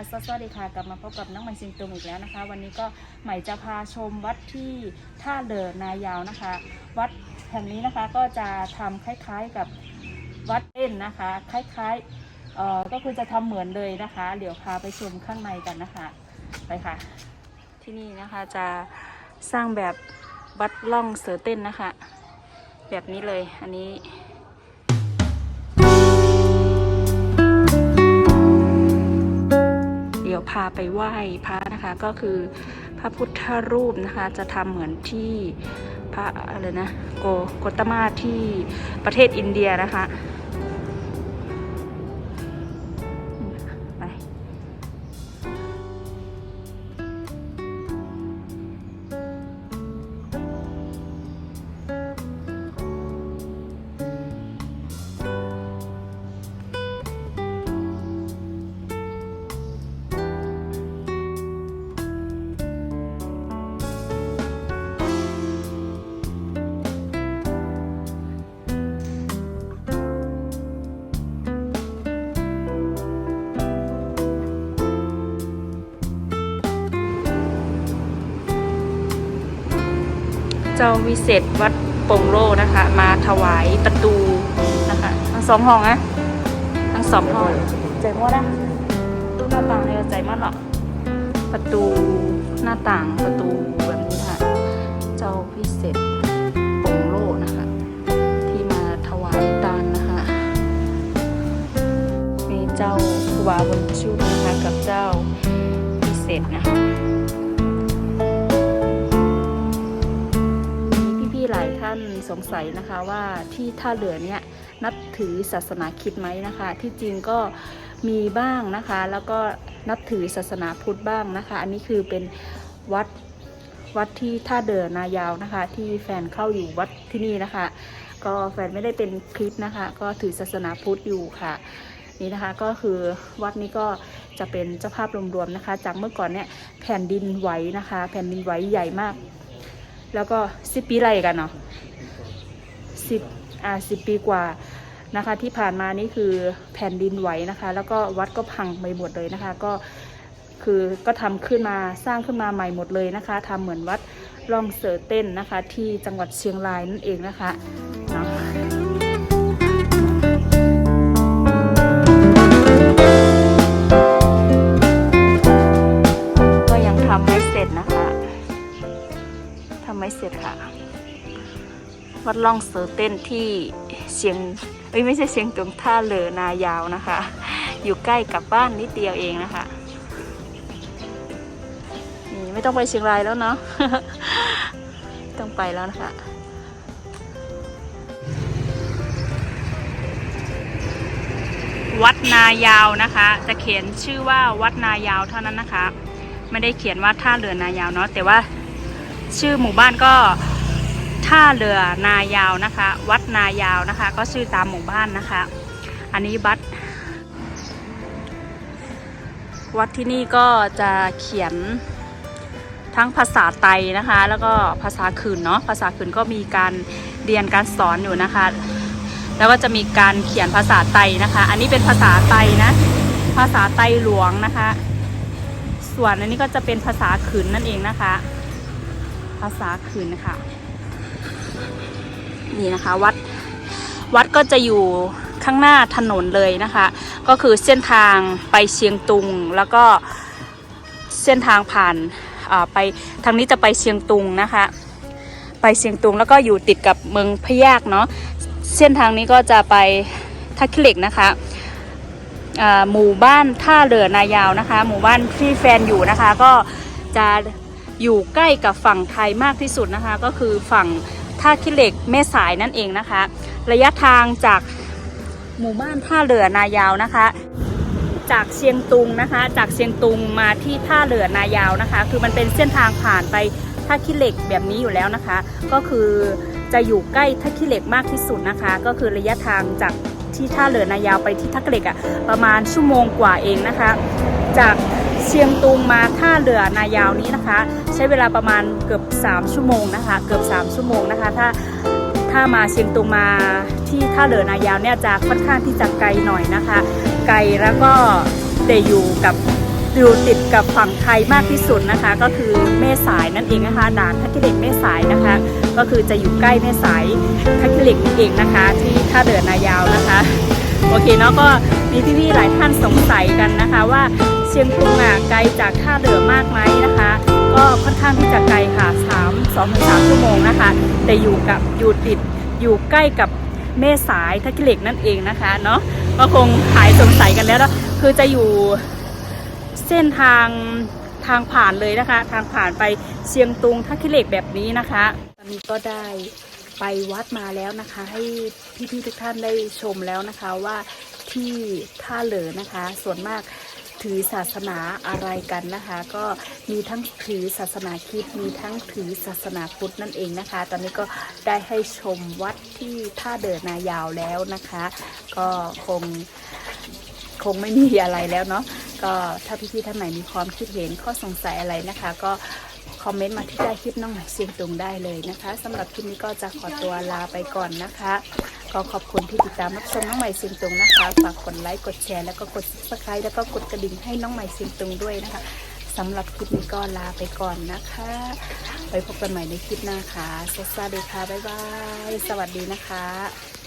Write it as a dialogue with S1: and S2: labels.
S1: สวัสดีค่ะกลับมาพบกับน้องใหม่ซิงตุงอีกแล้วนะคะ วันนี้ก็ใหม่จะพาชมวัดที่ท่าเรือนายาวนะคะ วัดแห่งนี้นะคะก็จะทำคล้ายๆกับวัดเล่นนะคะ คล้ายๆเอ่อก็คือจะทำเหมือนเลยนะคะ เดี๋ยวพาไปชมข้างในกันนะคะไปค่ะ ที่นี่นะคะจะสร้างแบบวัดล่องเสือเต้นนะคะ แบบนี้เลยอันนี้ ยวพาไปไหว้พระนะคะก็คือพระพุทธรูปนะคะจะทำเหมือนที่พระอะไรนะโกโกตมาที่ประเทศอินเดียนะคะ เจ้าวิเศษวัดปงโลนะคะ มาถวายประตูนะคะทั้งสองห้องนะทั้งสองห้องใจมดนะหน้าต่างเนี่ยใจมดหรอกประตูหน้าต่างประตูแบบนี้ค่ะ เจ้าวิเศษ สงสัยนะคะว่าที่ท่าเรือเนี่ยนับถือศาสนาคิดไหมนะคะ ที่จริงก็มีบ้างนะคะ แล้วก็นับถือศาสนาพุทธบ้างนะคะ อันนี้คือเป็นวัดวัดที่ท่าเดือนายาวนะคะ ที่แฟนเข้าอยู่วัดที่นี่นะคะ ก็แฟนไม่ได้เป็นคริสนะคะ ก็ถือศาสนาพุทธอยู่ค่ะ นี่นะคะก็คือวัดนี้ก็จะเป็นเจ้าภาพรวมๆนะคะ จากเมื่อก่อนเนี่ยแผ่นดินไหวนะคะ แผ่นดินไหวใหญ่มาก แล้วก็สิบปีไรกันเนาะ สิบอ่าสิบปีกว่านะคะ ที่ผ่านมานี่คือแผ่นดินไหวนะคะ แล้วก็วัดก็พังไปหมดเลยนะคะ ก็คือก็ทำขึ้นมาสร้างขึ้นมาใหม่หมดเลยนะคะทำเหมือนวัดร่องเสือเต้นนะคะ ที่จังหวัดเชียงรายนั่นเองนะคะ วัดล่องเสือเต้นที่เชียงไม่ใช่เชียงตุงท่าเรือนายาวนะคะ อยู่ใกล้กับบ้านนิดเดียวเองนะคะนี่ไม่ต้องไปเชียงรายแล้วเนาะต้องไปแล้วนะคะวัดนายาวนะคะ จะเขียนชื่อว่าวัดนายาวเท่านั้นนะคะ ไม่ได้เขียนว่าท่าเรือนายาวเนาะแต่ว่าชื่อหมู่บ้านก็ ท่าเรือนายาวนะคะ วัดนายาวนะคะ ก็ชื่อตามหมู่บ้านนะคะ อันนี้วัด วัดที่นี่ก็จะเขียนทั้งภาษาไตนะคะ แล้วก็ภาษาขืนเนาะภาษาขืนก็มีการเรียนการสอนอยู่นะคะ แล้วก็จะมีการเขียนภาษาไตนะคะ อันนี้เป็นภาษาไตนะภาษาไตหลวงนะคะ ส่วนอันนี้ก็จะเป็นภาษาขืนนั่นเองนะคะ ภาษาขืนนะคะ นี่นะคะวัดวัดก็จะอยู่ข้างหน้าถนนเลยนะคะ ก็คือเส้นทางไปเชียงตุงแล้วก็เส้นทางผ่านไปทางนี้จะไปเชียงตุงนะคะ ไปเชียงตุงแล้วก็อยู่ติดกับเมืองพะยากเนาะเส้นทางนี้ก็จะไปท่าขี้เหล็กนะคะหมู่บ้านท่าเรือนายาวนะคะ หมู่บ้านที่แฟนอยู่นะคะ ก็จะอยู่ใกล้กับฝั่งไทยมากที่สุดนะคะ ก็คือฝั่ง ท่าขี้เหล็กแม่สายนั่นเองนะคะ ระยะทางจากหมู่บ้านท่าเรือนายาวนะคะ จากเชียงตุงนะคะ จากเชียงตุงมาที่ท่าเรือนายาวนะคะ คือมันเป็นเส้นทางผ่านไปท่าขี้เหล็กแบบนี้อยู่แล้วนะคะ ก็คือจะอยู่ใกล้ท่าขี้เหล็กมากที่สุดนะคะ ก็คือระยะทางจากที่ท่าเรือนายาวไปที่ท่าขี้เหล็กอะประมาณชั่วโมงกว่าเองนะคะ จาก เชียงตุงมาท่าเรือนายาวนี้นะคะ ใช้เวลาประมาณเกือบ 3 ชั่วโมงนะคะ เกือบ 3 ชั่วโมงนะคะ ถ้าถ้ามาเชียงตุงมาที่ท่าเรือนายาวเนี่ยจะค่อนข้างที่จะไกลหน่อยนะคะ ไกลแล้วก็แต่อยู่กับอยู่ติดกับฝั่งไทยมากที่สุดนะคะ ก็คือแม่สายนั่นเองนะคะด่านทักกิเล็กแม่สายนะคะ ก็คือจะอยู่ใกล้แม่สายทักกิเล็กนี่เองนะคะ ที่ท่าเรือนายาวนะคะ โอเคเนาะก็มีพี่ๆหลายท่านสงสัยกันนะคะว่า เชียงตุงอะไกลจากท่าเรือมากไหมนะคะ ก็ค่อนข้างที่จะไกลค่ะ3 2ถึง3ชั่วโมงนะคะ แต่อยู่กับอยู่ติดอยู่ใกล้กับแม่สายทักกิเหล็กนั่นเองนะคะเนาะก็คงหายสงสัยกันแล้วนะคือจะอยู่เส้นทางทางผ่านเลยนะคะ ทางผ่านไปเชียงตุงทักกิเหล็กแบบนี้นะคะตอนนี้ก็ได้ไปวัดมาแล้วนะคะ ให้พี่ๆทุกท่านได้ชมแล้วนะคะว่าที่ท่าเหลือนะคะ ส่วนมาก ถือศาสนาอะไรกันนะคะ ก็มีทั้งถือศาสนาคริสต์มีทั้งถือศาสนาพุทธนั่นเองนะคะ ตอนนี้ก็ได้ให้ชมวัดที่ท่าเดินนายาวแล้วนะคะ ก็คงคงไม่มีอะไรแล้วเนาะก็ถ้าพี่ๆท่านไหนมีความคิดเห็นข้อสงสัยอะไรนะคะ ก็คอมเมนต์มาที่ใต้คลิปน้องหม่เสียงตุงได้เลยนะคะสำหรับคลิปนี้ก็จะขอตัวลาไปก่อนนะคะ ก็ขอบคุณที่ติดตามรับชมน้องใหม่เสียงตุงนะคะ ฝากกดไลค์ กดแชร์ แล้วก็กดซับสไครต์แล้วก็กดกระดิ่งให้น้องใหม่เสียงตุงด้วยนะคะสำหรับคลิปนี้ก็ลาไปก่อนนะคะ ไปพบกันใหม่ในคลิปหน้าค่ะสวัสดีค่ะ บ๊ายบาย สวัสดีนะคะ